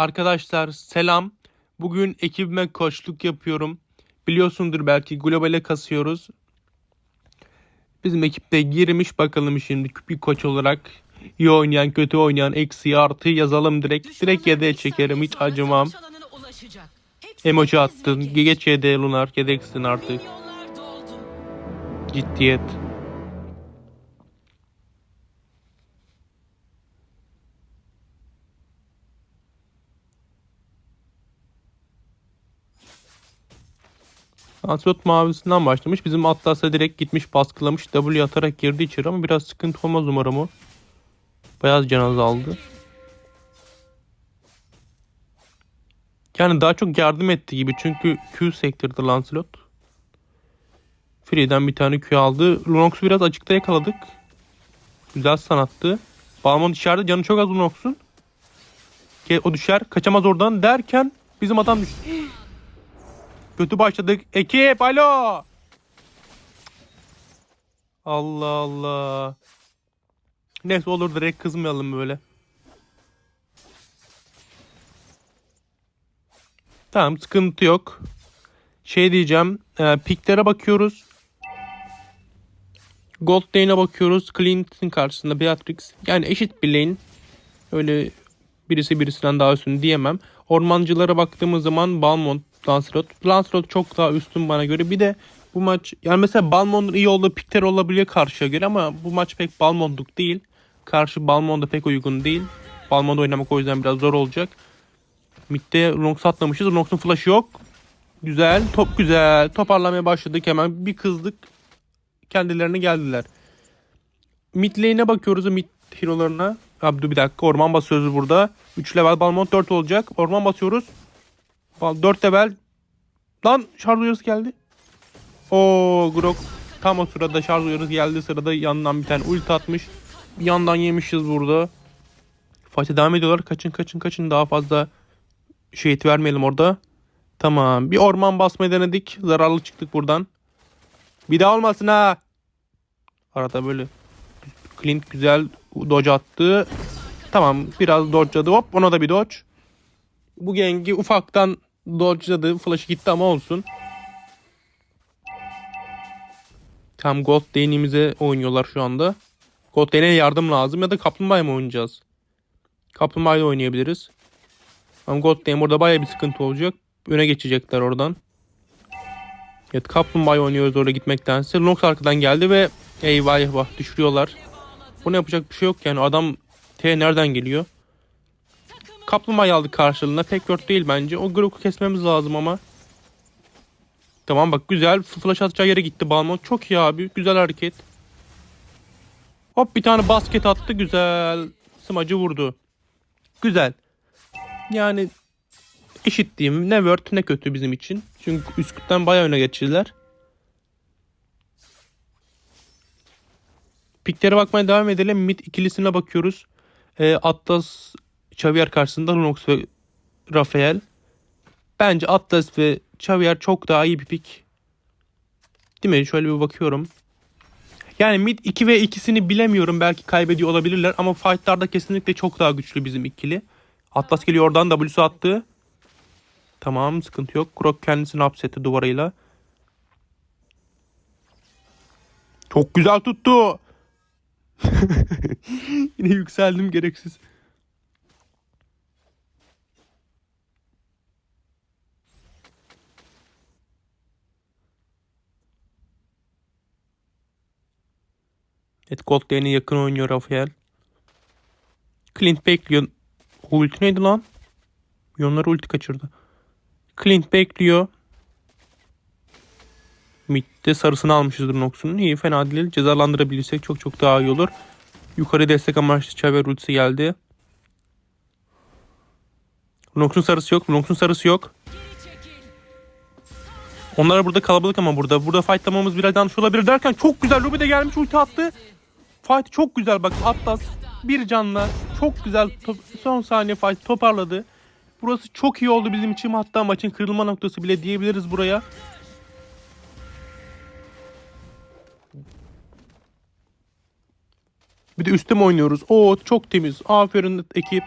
Arkadaşlar selam. Bugün ekibime koçluk yapıyorum. Biliyorsundur belki globale kasıyoruz. Bizim ekipte girmiş bakalım şimdi bir koç olarak. İyi oynayan, kötü oynayan, eksi, artı yazalım direkt. Direkt yedeğe çekerim hiç acımam. Emoji attın. Geç yedeğe Lunar. Yedeksin artık. Ciddiyet. Lancelot mavisinden başlamış. Bizim Atlas'a direkt gitmiş baskılamış. W atarak girdi içeri ama biraz sıkıntı olmaz umarım o. Beyaz can azaldı. Yani daha çok yardım etti gibi. Çünkü Q sektirdi Lancelot. Free'den bir tane Q aldı. Lunox'u biraz açıkta yakaladık. Güzel sanattı. Balmont içeride canı çok az Lunox'un. O düşer. Kaçamaz oradan derken bizim adam düştü. Kötü başladık. Ekip alo. Allah Allah. Neyse olur direkt kızmayalım böyle. Tamam sıkıntı yok. Şey diyeceğim. E, piklere bakıyoruz. Gold lane'e bakıyoruz. Clint'in karşısında Beatrix. Yani eşit bir lane. Öyle birisi birisinden daha üstün diyemem. Ormancılara baktığımız zaman Balmont, Lancelot. Lancelot çok daha üstün bana göre. Bir de bu maç yani mesela Balmont'un iyi olduğu pikler olabiliyor karşıya göre ama bu maç pek Balmont'luk değil. Karşı Balmont'a pek uygun değil. Balmont oynamak o yüzden biraz zor olacak. Mid'de Nox atlamışız. Nox'un flash'ı yok. Güzel. Top güzel. Toparlamaya başladık hemen. Bir kızdık. Kendilerine geldiler. Mid lane'e bakıyoruz. Mid hero'larına. Abi bir dakika. Orman basıyoruz burada. 3 level Balmont 4 olacak. Orman basıyoruz. 4 level. Lan şarj uyarısı geldi. Oo Grok tam o sırada şarj uyarısı geldi. Sırada yandan bir tane ulti atmış. Bir yandan yemişiz burada. Fight'e devam ediyorlar. Kaçın kaçın kaçın. Daha fazla şehit vermeyelim orada. Tamam. Bir orman basmayı denedik. Zararlı çıktık buradan. Bir daha olmasın ha. Arada böyle Clint güzel dodge attı. Tamam biraz dodge'ladı. Hop ona da bir dodge. Bu gengi ufaktan dodge'ladı. Flash'ı gitti ama olsun. Tam gold lane'imize oynuyorlar şu anda. Gold lane'e yardım lazım ya da kaplumbağa mı oynayacağız? Kaplumbağa'yla oynayabiliriz. Ama gold lane burada baya bir sıkıntı olacak. Öne geçecekler oradan. Evet kaplumbağa oynuyoruz oraya gitmektense. Lunox arkadan geldi ve eyvah eyvah düşürüyorlar. Bunu yapacak bir şey yok yani adam T nereden geliyor? Kaplumbağayı aldık karşılığında. Pek word değil bence. O Grook'u kesmemiz lazım ama. Tamam bak güzel. Flash atacağı yere gitti Balmont. Çok iyi abi. Güzel hareket. Hop bir tane basket attı. Güzel. Smacı vurdu. Güzel. Yani eşit diyeyim. Ne word ne kötü bizim için. Çünkü Üsküp'ten bayağı öne geçirdiler. Piklere bakmaya devam edelim. Mid ikilisine bakıyoruz. E, Atlas Xavier karşısında Lunox ve Rafael. Bence Atlas ve Xavier çok daha iyi bir pik. Değil mi? Şöyle bir bakıyorum. Yani mid 2 ve ikisini bilemiyorum. Belki kaybediyor olabilirler ama fightlarda kesinlikle çok daha güçlü bizim ikili. Atlas geliyor oradan W'su attı. Tamam sıkıntı yok. Krok kendisini hapsetti duvarıyla. Çok güzel tuttu. Yine yükseldim gereksiz. Evet Gold yakın oynuyor Rafael. Clint bekliyor. Ulti neydi lan? Yonlar ulti kaçırdı. Clint bekliyor. Mid'de sarısını almışızdır Nox'un. İyi fena değil. Cezalandırabilirsek çok çok daha iyi olur. Yukarı destek amaçlı Çaver ultisi geldi. Nox'un sarısı yok. Nox'un sarısı yok. Onlar burada kalabalık ama burada. Burada fightlamamız biraz yanlış olabilir derken çok güzel. Ruby de gelmiş ulti attı. Fight çok güzel bak Atlas bir canla çok güzel son saniye fight toparladı. Burası çok iyi oldu bizim için hatta maçın kırılma noktası bile diyebiliriz buraya. Bir de üstte mi oynuyoruz? Oo çok temiz. Aferin ekip.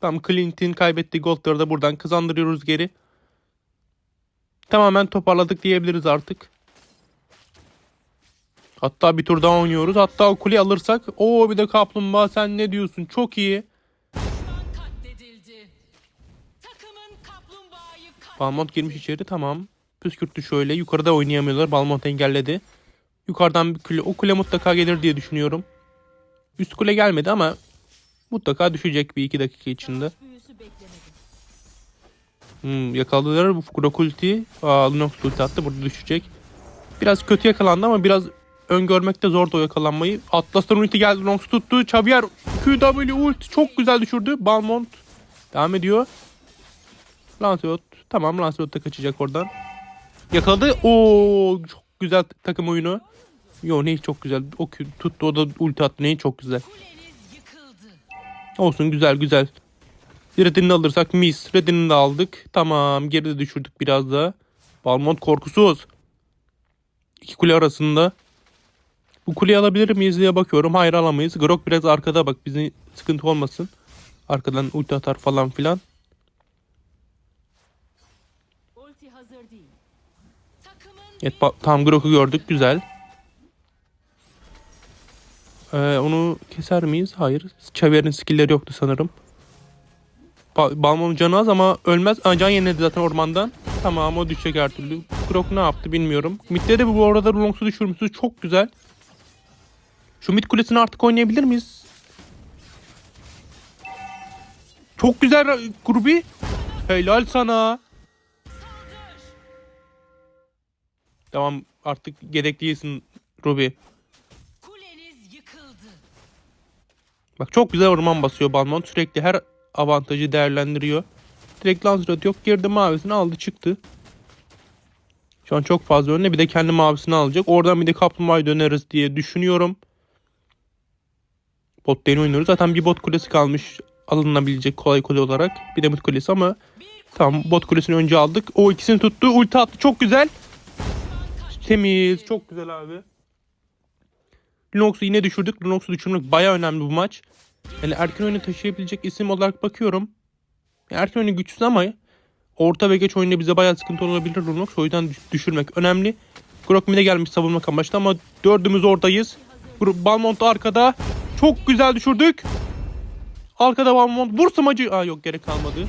Tam Clint'in kaybettiği goldları da buradan kazandırıyoruz geri. Tamamen toparladık diyebiliriz artık. Hatta bir tur daha oynuyoruz. Hatta o kuleyi alırsak. Oo bir de kaplumbağa sen ne diyorsun? Çok iyi. Balmont girmiş içeri tamam. Püskürttü şöyle. Yukarıda oynayamıyorlar. Balmont engelledi. Yukarıdan bir kule. O kule mutlaka gelir diye düşünüyorum. Üst kule gelmedi ama mutlaka düşecek bir iki dakika içinde. Hmm, yakaladılar. Bu Grok ulti. Aa, Lunox ulti attı. Burada düşecek. Biraz kötü yakalandı ama biraz öngörmekte zordu o yakalanmayı. Atlas'tan ulti geldi. Lunox tuttu. Xavier QW ulti çok güzel düşürdü. Balmont devam ediyor. Lancelot. Tamam Lancelot da kaçacak oradan. Yakaladı. Oo çok güzel takım oyunu. Yo ne çok güzel. O tuttu o da ulti attı. Ne çok güzel. Olsun güzel güzel. Red'ini alırsak mis. Red'ini de aldık. Tamam geride düşürdük biraz daha. Balmont korkusuz. İki kule arasında. Bu kuleyi alabilir miyiz diye bakıyorum. Hayır alamayız. Grok biraz arkada bak. Bizi sıkıntı olmasın. Arkadan ulti atar falan filan. Evet tam Grok'u gördük. Güzel. Ee, onu keser miyiz? Hayır. Xavier'in skill'leri yoktu sanırım. Ba- Balmon'un canı az ama ölmez. Aa, can yeniledi zaten ormandan. Tamam o düşecek her türlü. Grok ne yaptı bilmiyorum. Mid'de de bu arada Lunox'u düşürmüşsünüz. Çok güzel. Şu mid kulesini artık oynayabilir miyiz? Çok güzel grubi. Helal sana. Tamam artık gedek değilsin Ruby. Bak çok güzel orman basıyor Balmont. Sürekli her avantajı değerlendiriyor. Direkt Lancelot yok. Geride mavisini aldı çıktı. Şu an çok fazla önüne bir de kendi mavisini alacak. Oradan bir de kaplumbağayı döneriz diye düşünüyorum. Bot lane oynuyoruz. Zaten bir bot kulesi kalmış alınabilecek kolay kolay olarak. Bir de mid kulesi ama tamam bot kulesini önce aldık. O ikisini tuttu. Ulti attı. Çok güzel. Temiz. Çok güzel abi. Lunox'u yine düşürdük. Lunox'u düşürmek baya önemli bu maç. Yani erken oyunu taşıyabilecek isim olarak bakıyorum. Erken oyunu güçsüz ama orta ve geç oyunda bize bayağı sıkıntı olabilir Lunox. O yüzden düş- düşürmek önemli. Grok de gelmiş savunmak amaçlı ama dördümüz oradayız. Balmont arkada. Çok güzel düşürdük. Arkada Balmont. Vur smacı. Aa yok gerek kalmadı.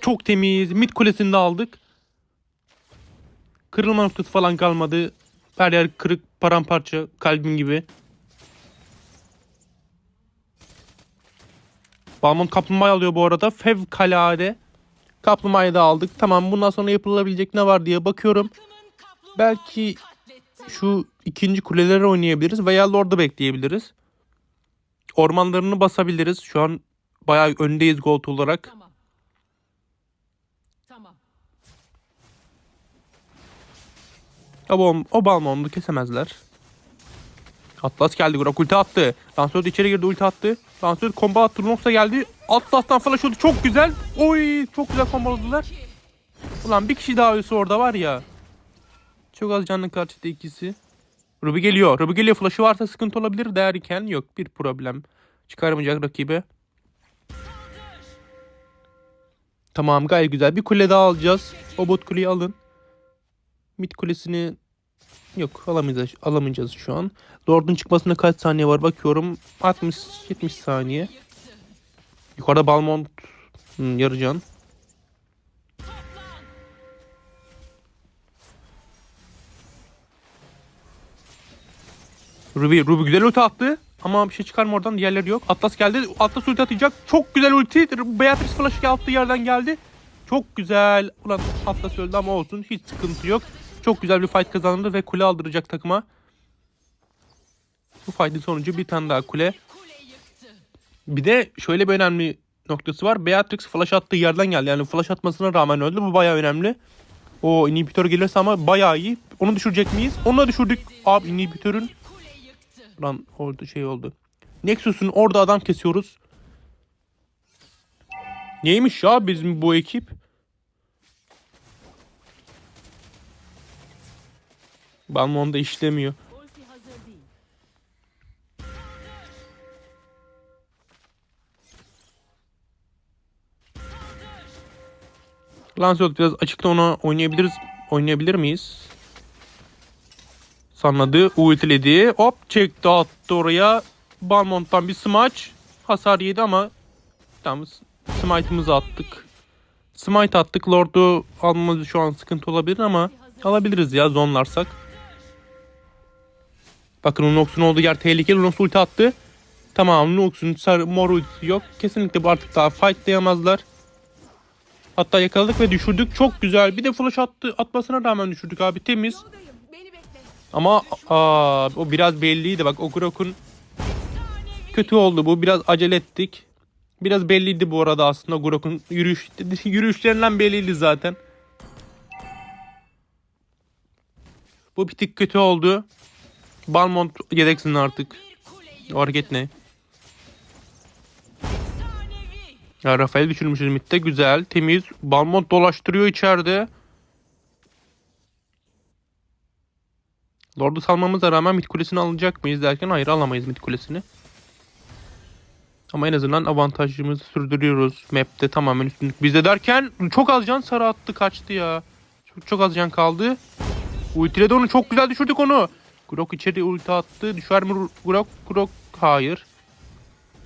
Çok temiz. Mid kulesini de aldık. Kırılma noktası falan kalmadı. Her yer kırık paramparça kalbim gibi. Balmont kaplumbağa alıyor bu arada. Fevkalade. Kaplumbağayı da aldık. Tamam bundan sonra yapılabilecek ne var diye bakıyorum. Belki şu ikinci kuleleri oynayabiliriz veya Lord'u bekleyebiliriz. Ormanlarını basabiliriz. Şu an bayağı öndeyiz gold olarak. Tamam. Tamam. O, o Balmon'u kesemezler. Atlas geldi. Grok ulti attı. Lancelot içeri girdi ulti attı. Lancelot combo attı. Lunox da geldi. Atlas'tan flash oldu. Çok güzel. Oy çok güzel komboladılar. Ulan bir kişi daha ölse orada var ya. Çok az canlı karşıda ikisi. Ruby geliyor. Ruby geliyor. Flash'ı varsa sıkıntı olabilir derken yok. Bir problem. Çıkarmayacak rakibe. Tamam gayet güzel. Bir kule daha alacağız. O bot kuleyi alın. Mid kulesini yok alamayacağız, alamayacağız şu an. Lord'un çıkmasına kaç saniye var bakıyorum. 60-70 saniye. Yukarıda Balmont hmm, yarı can. Ruby, Ruby güzel ulti attı. Ama bir şey çıkarma oradan diğerleri yok. Atlas geldi. Atlas ulti atacak. Çok güzel ulti. Beatrix flash yaptığı yerden geldi. Çok güzel. Ulan Atlas öldü ama olsun. Hiç sıkıntı yok. Çok güzel bir fight kazandı ve kule aldıracak takıma. Bu fight'in sonucu bir tane daha kule. Bir de şöyle bir önemli noktası var. Beatrix flash attığı yerden geldi. Yani flash atmasına rağmen öldü. Bu bayağı önemli. O inhibitor gelirse ama bayağı iyi. Onu düşürecek miyiz? Onu da düşürdük. Abi inhibitörün. Lan orada şey oldu. Nexus'un orada adam kesiyoruz. Neymiş ya bizim bu ekip? Balmonda işlemiyor. Lancelot biraz açıkta ona oynayabiliriz. Oynayabilir miyiz? Sanladı. Ultiledi. Hop çekti attı oraya. Balmont'tan bir smaç. Hasar yedi ama tamam smite'ımızı attık. Smite attık. Lord'u almamız şu an sıkıntı olabilir ama alabiliriz ya zonlarsak. Bakın Unox'un olduğu yer tehlikeli. Unox ulti attı. Tamam Unox'un sarı mor ultisi yok. Kesinlikle bu artık daha fightlayamazlar. Hatta yakaladık ve düşürdük. Çok güzel. Bir de flash attı. Atmasına rağmen düşürdük abi. Temiz. Ama aa, o biraz belliydi. Bak Okurok'un kötü oldu bu. Biraz acele ettik. Biraz belliydi bu arada aslında Gurok'un yürüyüş, yürüyüşlerinden belliydi zaten. Bu bir tık kötü oldu. Balmont yedeksin artık. O hareket ne? Ya Rafael düşürmüşüz midde. Güzel, temiz. Balmont dolaştırıyor içeride. Lord'u salmamıza rağmen mid kulesini alacak mıyız derken hayır alamayız mid kulesini. Ama en azından avantajımızı sürdürüyoruz. Map'te tamamen üstünlük bizde derken çok az can sarı attı kaçtı ya. Çok, çok az can kaldı. Ultiledi onu çok güzel düşürdük onu. Grok içeri ulti attı. Düşer mi Grok? Grok hayır.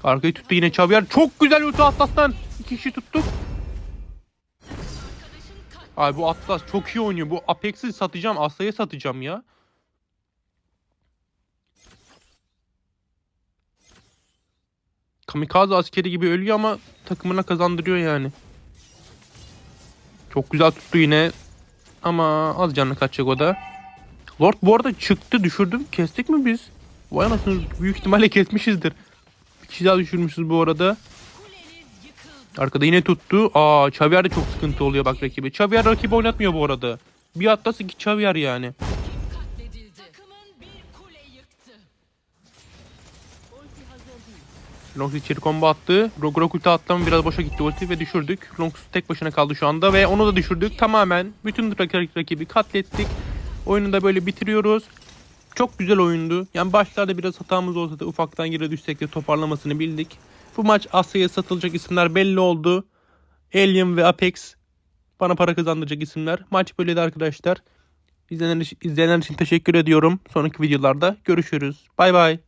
Arkayı tuttu yine Xavier. Çok güzel ulti Atlas'tan. İki kişi tuttuk. Ay bu Atlas çok iyi oynuyor. Bu Apex'i satacağım. Asya'ya satacağım ya. Kamikaze askeri gibi ölüyor ama takımına kazandırıyor yani. Çok güzel tuttu yine. Ama az canlı kaçacak o da. Lord bu arada çıktı düşürdüm. Kestik mi biz? Vay anasını büyük ihtimalle kesmişizdir. Bir kişi daha düşürmüşüz bu arada. Arkada yine tuttu. Aa Xavier de çok sıkıntı oluyor bak rakibi. Xavier rakibi oynatmıyor bu arada. Bir Atlas iki Xavier yani. Ulti. Longs içeri combo attı. Rogrok ulti attı ama biraz boşa gitti ulti ve düşürdük. Longs tek başına kaldı şu anda ve onu da düşürdük. Tamamen bütün rak- rakibi katlettik. Oyunu da böyle bitiriyoruz. Çok güzel oyundu. Yani başlarda biraz hatamız olsa da ufaktan yere düşsek de toparlamasını bildik. Bu maç Asya'ya satılacak isimler belli oldu. Alien ve Apex bana para kazandıracak isimler. Maç böyleydi arkadaşlar. İzleyenler, izleyenler için teşekkür ediyorum. Sonraki videolarda görüşürüz. Bay bay.